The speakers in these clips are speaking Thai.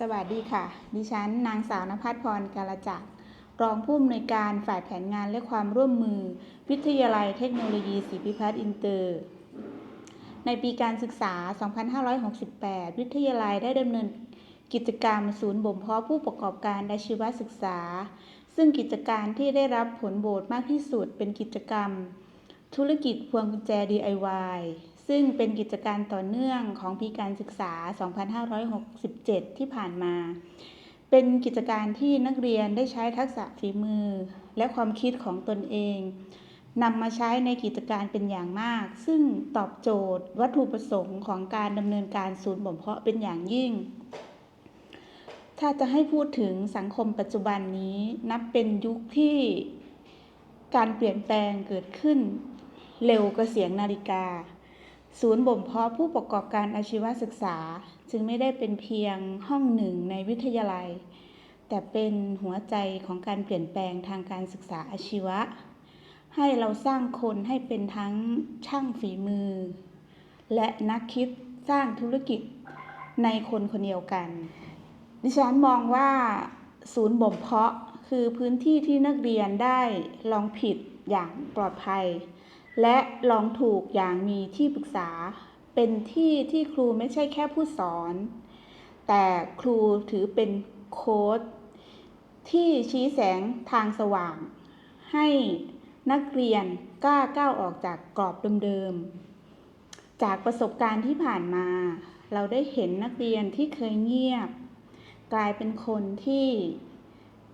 สวัสดีค่ะ ดิฉัน นางสาวนภัสพรกาลจักรรองผู้อำนวยการฝ่ายแผนงานและความร่วมมือ วิทยาลัยเทคโนโลยีศรีพิพัฒน์อินเตอร์ ในปีการศึกษา 2568 วิทยาลัยได้ดำเนินกิจกรรมศูนย์บ่มเพาะผู้ประกอบการอาชีวศึกษา ซึ่งกิจการที่ได้รับผลโบสมากที่สุดเป็นกิจกรรม ธุรกิจพวงกุญแจ DIY ซึ่งเป็นกิจการต่อเนื่องของปีการศึกษา 2567 ที่ผ่านมา เป็นกิจการที่นักเรียนได้ใช้ทักษะฝีมือ และความคิดของตนเองนำมาใช้ในกิจการเป็นอย่างมาก ซึ่งตอบโจทย์ วัตถุประสงค์ของการดำเนินการศูนย์บ่มเพาะเป็นอย่างยิ่ง ถ้าจะให้พูดถึงสังคมปัจจุบันนี้นับเป็นยุคที่การเปลี่ยนแปลงเกิดขึ้น เร็วกว่าเสียงนาฬิกา ศูนย์บ่มเพาะผู้ประกอบการอาชีวศึกษา จึงไม่ได้เป็นเพียงห้องหนึ่งในวิทยาลัย แต่เป็นหัวใจของการเปลี่ยนแปลงทางการศึกษาอาชีวะ ให้เราสร้างคนให้เป็นทั้งช่างฝีมือ และนักคิดสร้างธุรกิจในคนคนเดียวกัน ดิฉันมองว่าศูนย์บ่มเพาะคือพื้นที่ที่นักเรียนได้ลองผิดอย่างปลอดภัย และลองถูกอย่างมีที่ปรึกษา เป็นที่ที่ครูไม่ใช่แค่ผู้สอน แต่ครูถือเป็นโค้ดที่ชี้แสงทางสว่าง ให้นักเรียนกล้าก้าวออกจากกรอบเดิมๆ จากประสบการณ์ที่ผ่านมา เราได้เห็นนักเรียนที่เคยเงียบ กลายเป็นคนที่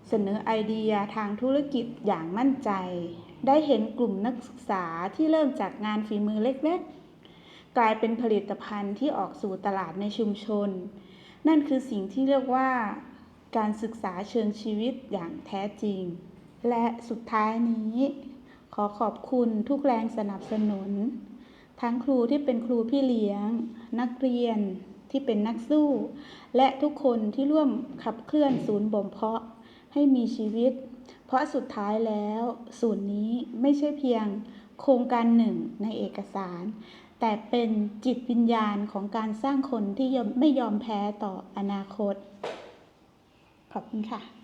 เสนอไอเดียทางธุรกิจอย่างมั่นใจ ได้เห็นกลุ่มนักศึกษาที่เริ่มจากงานฝีมือเล็กๆ กลายเป็นผลิตภัณฑ์ที่ออกสู่ตลาดในชุมชน นั่นคือสิ่งที่เรียกว่า การศึกษาเชิงชีวิตอย่างแท้จริง และสุดท้ายนี้ ขอขอบคุณทุกแรงสนับสนุน ทั้งครูที่เป็นครูพี่เลี้ยง นักเรียนที่เป็นนักสู้ และทุกคนที่ร่วมขับเคลื่อนศูนย์บ่มเพาะให้มีชีวิต เพราะสุดท้ายแล้วศูนย์นี้ไม่ใช่เพียงโครงการหนึ่งในเอกสาร แต่เป็นจิตวิญญาณของการสร้างคนที่ยอมไม่ยอมแพ้ต่ออนาคต ขอบคุณค่ะ